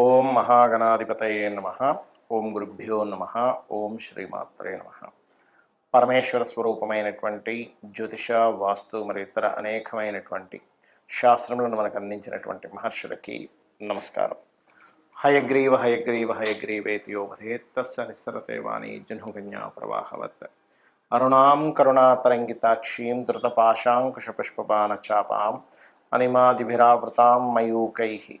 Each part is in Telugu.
ఓం మహాగణాధిపతయే నమ. ఓం గురుభ్యో నమ. ఓం శ్రీమాత్రే నమ. పరమేశ్వర స్వరూపమైనటువంటి జ్యోతిష వాస్తు మరియు ఇతర అనేకమైనటువంటి శాస్త్రములను మనకు అందించినటువంటి మహర్షులకి నమస్కారం. హయగ్రీవ హయగ్రీవ హయగ్రీవేతి యోగధేత్తస్స నిస్సరతేవాణి జన్హుగన్యా ప్రవాహవత్. అరుణాం కరుణాతరంగితాక్షీం ధృతపాశాంకుశపుష్పపాన చాపాం అనిమాదిభిరావృతాం మయూకై.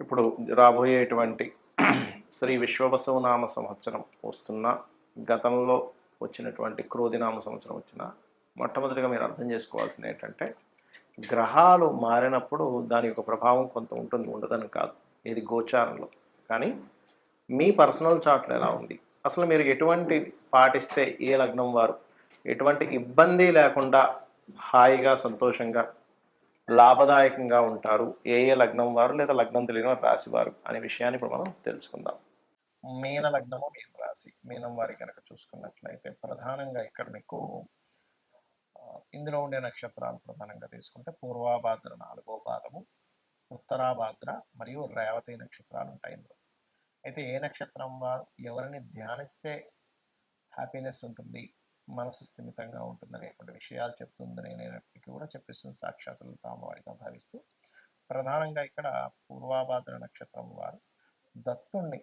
ఇప్పుడు రాబోయేటువంటి శ్రీ విశ్వవసవనామ సంవత్సరం వస్తున్న గతంలో వచ్చినటువంటి క్రోధినామ సంవత్సరం వచ్చిన మొట్టమొదటిగా మీరు అర్థం చేసుకోవాల్సింది ఏంటంటే గ్రహాలు మారినప్పుడు దాని యొక్క ప్రభావం కొంత ఉంటుంది ఉండదని కాదు. ఇది గోచారంలో. కానీ మీ పర్సనల్ చార్ట్లో ఎలా ఉంది? అసలు మీరు ఎటువంటి పాటిస్తే ఏ లగ్నం వారు? ఎటువంటి ఇబ్బంది లేకుండా హాయిగా సంతోషంగా లాభదాయకంగా ఉంటారు. ఏ ఏ లగ్నం వారు లేదా లగ్నం తెలియని వారు రాశి వారు అనే విషయాన్ని ఇప్పుడు మనం తెలుసుకుందాం. మీన లగ్నము మీన రాశి. మీనం వారి కనుక చూసుకున్నట్లయితే ప్రధానంగా ఇక్కడ మీకు ఇందులో ఉండే నక్షత్రాలు ప్రధానంగా తీసుకుంటే పూర్వాభాద్ర నాలుగో పాదము ఉత్తరాభాద్ర మరియు రేవతి నక్షత్రాలు ఉంటాయి ఇందులో. అయితే ఏ నక్షత్రం వారు? ఎవరిని ధ్యానిస్తే హ్యాపీనెస్ ఉంటుంది? మనసు స్థిమితంగా ఉంటుంది అనేటువంటి విషయాలు చెప్తుందని నేను కూడా చెప్పిస్తుంది సాక్షాత్తులు తామవారిగా భావిస్తూ. ప్రధానంగా ఇక్కడ పూర్వాభాద్ర నక్షత్రం వారు దత్తుణ్ణి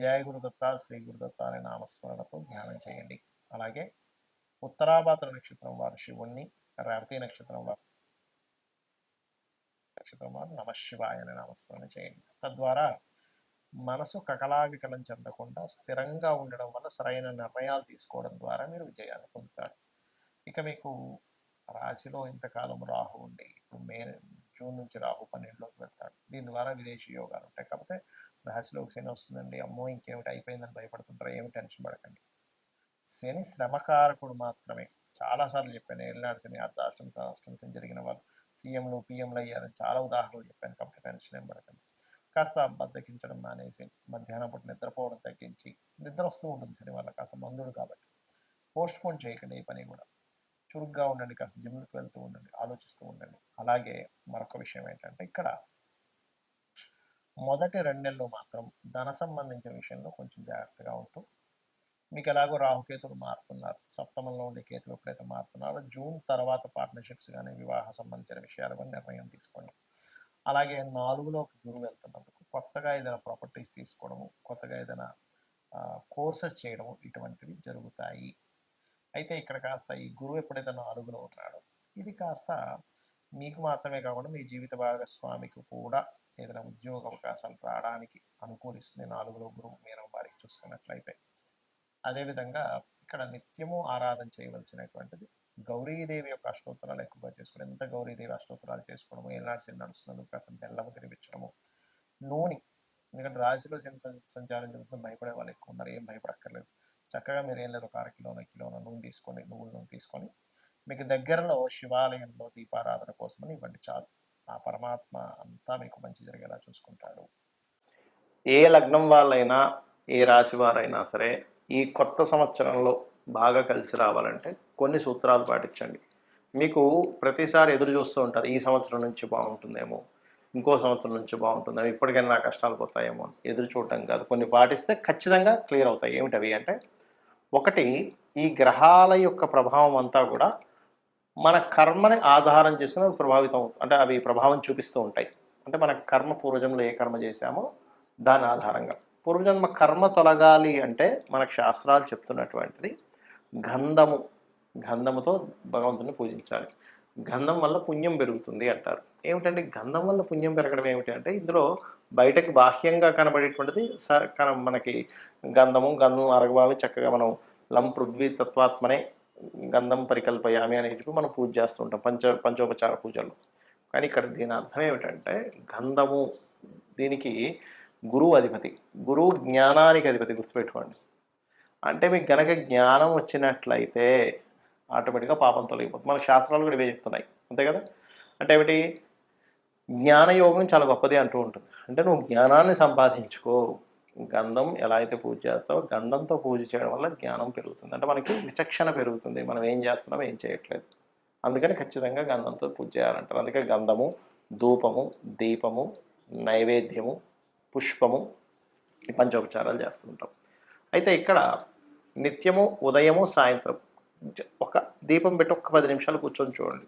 జయ గురుదత్త శ్రీ గురుదత్త అనే నామస్మరణతో ధ్యానం చేయండి. అలాగే ఉత్తరాభాద్ర నక్షత్రం వారు శివుణ్ణి రేవతి నక్షత్రం వారు నక్షత్రం వారు నమశివాయ అనే నామస్మరణ చేయండి. తద్వారా మనసు కకలావికలం చెందకుండా స్థిరంగా ఉండడం వల్ల సరైన నిర్ణయాలు తీసుకోవడం ద్వారా మీరు విజయాన్ని పొందుతారు. ఇక మీకు రాశిలో ఇంతకాలం రాహు ఉండి ఇప్పుడు మే జూన్ నుంచి రాహు పన్నెండులోకి వెళ్తాడు. దీని ద్వారా విదేశీ యోగాలు ఉంటాయి. కాకపోతే రాశిలోకి శని వస్తుందండి అమ్మో ఇంకేమిటి అయిపోయిందని భయపడుతుంటారు ఏమి టెన్షన్ పడకండి. శని శ్రమకారకుడు మాత్రమే. చాలాసార్లు చెప్పాను ఏళ్ళనాడు శని అర్ధాష్టం అష్టం శని జరిగిన వాళ్ళు సీఎంలు పీఎంలు అయ్యారని చాలా ఉదాహరణలు చెప్పాను కాబట్టి టెన్షన్ ఏం పడకండి. కాస్త బద్దకించడం మానేసి మధ్యాహ్నం పూట నిద్రపోవడం తగ్గించి నిద్ర వస్తూ ఉంటుంది శని వల్ల కాస్త మందుడు కాబట్టి. పోస్ట్ పోన్ చేయకండి ఈ పని కూడా. చురుగ్గా ఉండండి కాస్త జిమ్కి వెళ్తూ ఉండండి ఆలోచిస్తూ ఉండండి. అలాగే మరొక విషయం ఏంటంటే ఇక్కడ మొదటి రెండు నెలలు మాత్రం ధన సంబంధించిన విషయంలో కొంచెం జాగ్రత్తగా ఉంటూ మీకు ఎలాగో రాహుకేతులు మారుతున్నారు సప్తమంలో ఉండే కేతులు ఎప్పుడైతే మారుతున్నారో జూన్ తర్వాత పార్ట్నర్షిప్స్ కానీ వివాహ సంబంధించిన విషయాలు కానీ నిర్ణయం తీసుకోండి. అలాగే నాలుగులోకి గురువు వెళ్తున్నందుకు కొత్తగా ఏదైనా ప్రాపర్టీస్ తీసుకోవడము కొత్తగా ఏదైనా కోర్సెస్ చేయడము ఇటువంటివి జరుగుతాయి. అయితే ఇక్కడ కాస్త ఈ గురువు ఎప్పుడైతే నాలుగులో ఉన్నాడో ఇది కాస్త మీకు మాత్రమే కాకుండా మీ జీవిత భాగస్వామికి కూడా ఏదైనా ఉద్యోగ అవకాశాలు రావడానికి అనుకూలిస్తుంది. నాలుగులో గురువు మీనం వారికి చూసుకున్నట్లయితే. అదేవిధంగా ఇక్కడ నిత్యము ఆరాధన చేయవలసినటువంటిది గౌరీదేవి యొక్క అష్టోత్తరాలు ఎక్కువగా చేసుకోవడం ఎంత గౌరీదేవి అష్టోత్తరాలు చేసుకోవడము ఏనాడు సిన్న నడుస్తున్నందుకు కాస్త బెల్లము తినిపించడము నూనె. ఎందుకంటే రాశిలో శని సంచారం జరుగుతుంది భయపడే వాళ్ళు ఎక్కువ ఉన్నారు ఏం భయపడక్కర్లేదు. చక్కగా మీరు ఏం లేదు ఒక అర కిలోన కిలోన నూనె తీసుకొని నువ్వుల నూనె తీసుకొని మీకు దగ్గరలో శివాలయంలో దీపారాధన కోసమని ఇవ్వండి చాలు. ఆ పరమాత్మ అంతా మీకు మంచి జరిగేలా చూసుకుంటాడు. ఏ లగ్నం వాళ్ళైనా ఏ రాశి వారైనా సరే ఈ కొత్త సంవత్సరంలో బాగా కలిసి రావాలంటే కొన్ని సూత్రాలు పాటించండి. మీకు ప్రతిసారి ఎదురు చూస్తూ ఉంటారు ఈ సంవత్సరం నుంచి బాగుంటుందేమో ఇంకో సంవత్సరం నుంచి బాగుంటుందేమో ఇప్పటికైనా నా కష్టాలు పోతాయేమో ఎదురు చూడటం కాదు. కొన్ని పాటిస్తే ఖచ్చితంగా క్లియర్ అవుతాయి. ఏమిటి అవి అంటే ఒకటి ఈ గ్రహాల యొక్క ప్రభావం అంతా కూడా మన కర్మని ఆధారం చేసుకుని అవి ప్రభావితం అంటే అవి ప్రభావం చూపిస్తూ ఉంటాయి. అంటే మన కర్మ పూర్వజంలో ఏ కర్మ చేశామో దాని ఆధారంగా. పూర్వజన్మ కర్మ తొలగాలి అంటే మనకు శాస్త్రాలు చెప్తున్నటువంటిది గంధము. గంధముతో భగవంతుని పూజించాలి. గంధం వల్ల పుణ్యం పెరుగుతుంది అంటారు. ఏమిటంటే గంధం వల్ల పుణ్యం పెరగడం ఏమిటి అంటే ఇందులో బయటకు బాహ్యంగా కనబడేటువంటిది స- కన మనకి గంధము గంధం అరగవాలి చక్కగా మనం లం పృథ్వీ తత్వాత్మనే గంధం పరికల్పయామి అని చెప్పి మనం పూజ చేస్తుంటాం పంచ పంచోపచార పూజలు కానీ ఇక్కడ దీని అర్థం ఏమిటంటే గంధము దీనికి గురువు అధిపతి గురువు జ్ఞానానికి అధిపతి గుర్తుపెట్టుకోండి. అంటే మీకు గనక జ్ఞానం వచ్చినట్లయితే ఆటోమేటిక్గా పాపం తొలగిపోతుంది. మనకు శాస్త్రాలు కూడా ఇవే చెప్తున్నాయి. అంతే కదా? అంటే ఏమిటి? జ్ఞానయోగం చాలా గొప్పది అంటూ ఉంటుంది. అంటే నువ్వు జ్ఞానాన్ని సంపాదించుకో. గంధం ఎలా అయితే పూజ చేస్తావో గంధంతో పూజ చేయడం వల్ల జ్ఞానం పెరుగుతుంది. అంటే మనకి విచక్షణ పెరుగుతుంది. మనం ఏం చేస్తున్నాం ఏం చేయట్లేదు. అందుకని ఖచ్చితంగా గంధంతో పూజ చేయాలంటారు. అందుకే గంధము ధూపము దీపము నైవేద్యము పుష్పము ఈ పంచోపచారాలు చేస్తుంటాం అయితే ఇక్కడ నిత్యము ఉదయము సాయంత్రం ఒక దీపం పెట్టి ఒక పది నిమిషాలు కూర్చొని చూడండి.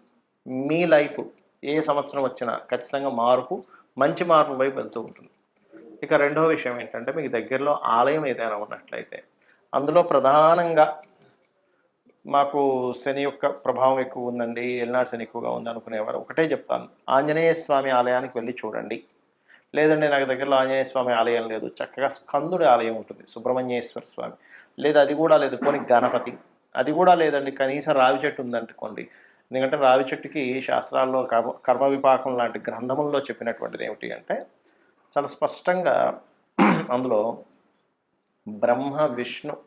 మీ లైఫ్ ఏ సంవత్సరం వచ్చినా ఖచ్చితంగా మార్పు మంచి మార్పు వైపు వెళ్తూ ఉంటుంది. ఇక రెండో విషయం ఏంటంటే మీకు దగ్గరలో ఆలయం ఏదైనా ఉన్నట్లయితే అందులో ప్రధానంగా మాకు శని యొక్క ప్రభావం ఎక్కువ ఉందండి ఎల్నాడు శని ఎక్కువగా ఉంది అనుకునేవారు. ఒకటే చెప్తాను ఆంజనేయ స్వామి ఆలయానికి వెళ్ళి చూడండి. లేదండి నాకు దగ్గరలో ఆంజనేయ స్వామి ఆలయం లేదు చక్కగా స్కందుడి ఆలయం ఉంటుంది సుబ్రహ్మణ్యేశ్వర స్వామి. లేదా అది కూడా లేదు పోనీ గణపతి. అది కూడా లేదండి కనీసం రావి చెట్టు ఉందనుకోండి. ఎందుకంటే రావి చెట్టుకి శాస్త్రాల్లో కర్మ కర్మ విపాకం లాంటి గ్రంథముల్లో చెప్పినటువంటిది ఏమిటి అంటే చాలా స్పష్టంగా అందులో బ్రహ్మ విష్ణు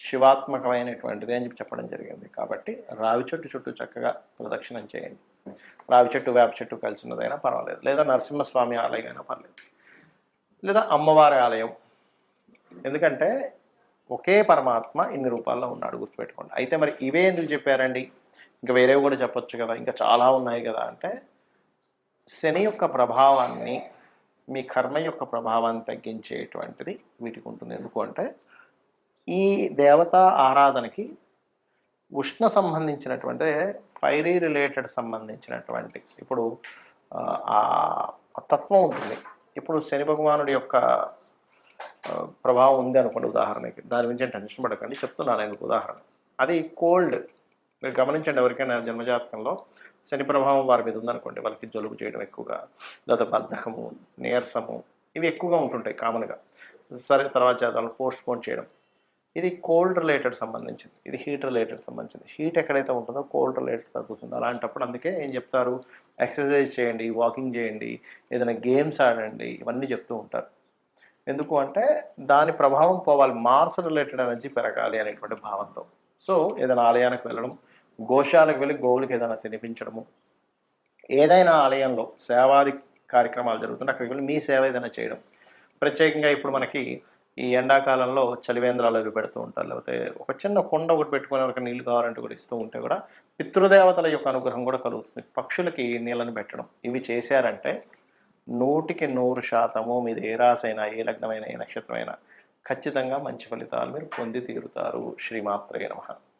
శివాత్మకమైనటువంటిది అని చెప్పి చెప్పడం జరిగింది. కాబట్టి రావి చెట్టు చుట్టూ చక్కగా ప్రదక్షిణం చేయండి. రావి చెట్టు వేప చెట్టు కలిసినదైనా పర్వాలేదు. లేదా నరసింహస్వామి ఆలయం అయినా పర్లేదు లేదా అమ్మవారి ఆలయం. ఎందుకంటే ఒకే పరమాత్మ ఇన్ని రూపాల్లో ఉన్నాడు గుర్తుపెట్టుకోండి. అయితే మరి ఇవే ఎందుకు చెప్పారండి? ఇంకా వేరేవి కూడా చెప్పొచ్చు కదా. ఇంకా చాలా ఉన్నాయి కదా. అంటే శని యొక్క ప్రభావాన్ని మీ కర్మ యొక్క ప్రభావాన్ని తగ్గించేటువంటిది వీటికి ఉంటుంది. ఎందుకు అంటే ఈ దేవతా ఆరాధనకి ఉష్ణ సంబంధించినటువంటి ఫైరీ రిలేటెడ్ సంబంధించినటువంటి ఇప్పుడు ఆ, తత్వం ఉంటుంది. ఇప్పుడు శని భగవానుడి యొక్క ప్రభావం ఉంది అనుకోండి ఉదాహరణకి. దాని గురించి టెన్షన్ పడకండి చెప్తున్నాను నేను ఉదాహరణ. అది కోల్డ్. మీరు గమనించండి ఎవరికైనా జన్మజాతకంలో శని ప్రభావం వారి మీద ఉందనుకోండి వాళ్ళకి జలుబు చేయడం ఎక్కువగా లేదా బద్ధకము నీరసము ఇవి ఎక్కువగా ఉంటుంటాయి కామన్గా. సరే తర్వాత చేద్దాం పోస్ట్ పోన్ చేయడం. ఇది కోల్డ్ రిలేటెడ్ సంబంధించింది. ఇది హీట్ రిలేటెడ్ సంబంధించింది. హీట్ ఎక్కడైతే ఉంటుందో కోల్డ్ రిలేటెడ్ తగ్గుతుంది. అలాంటప్పుడు అందుకే ఏం చెప్తారు? ఎక్సర్సైజ్ చేయండి వాకింగ్ చేయండి ఏదైనా గేమ్స్ ఆడండి ఇవన్నీ చెప్తూ ఉంటారు. ఎందుకు అంటే దాని ప్రభావం పోవాలి. మార్స్ రిలేటెడ్ ఎనర్జీ పెరగాలి అనేటువంటి భావంతో. సో ఏదైనా ఆలయానికి వెళ్ళడం గోశాలకు వెళ్ళి గోవులకు ఏదైనా తినిపించడము. ఏదైనా ఆలయంలో సేవాది కార్యక్రమాలు జరుగుతుంటే అక్కడికి వెళ్ళి మీ సేవ ఏదైనా చేయడం. ప్రత్యేకంగా ఇప్పుడు మనకి ఈ ఎండాకాలంలో చలివేంద్రాలు అవి పెడుతూ ఉంటారు. లేకపోతే ఒక చిన్న కొండ ఒకటి పెట్టుకుని వాళ్ళకి నీళ్ళు కావాలంటే కూడా ఇస్తూ ఉంటే కూడా పితృదేవతల యొక్క అనుగ్రహం కూడా కలుగుతుంది. పక్షులకి నీళ్ళని పెట్టడం. ఇవి చేశారంటే నూటికి నూరు శాతము మీది ఏ రాసైనా ఏ లగ్నమైన ఏ నక్షత్రమైనా ఖచ్చితంగా మంచి ఫలితాలు మీరు పొంది తీరుతారు. శ్రీమాత్రయ నమః.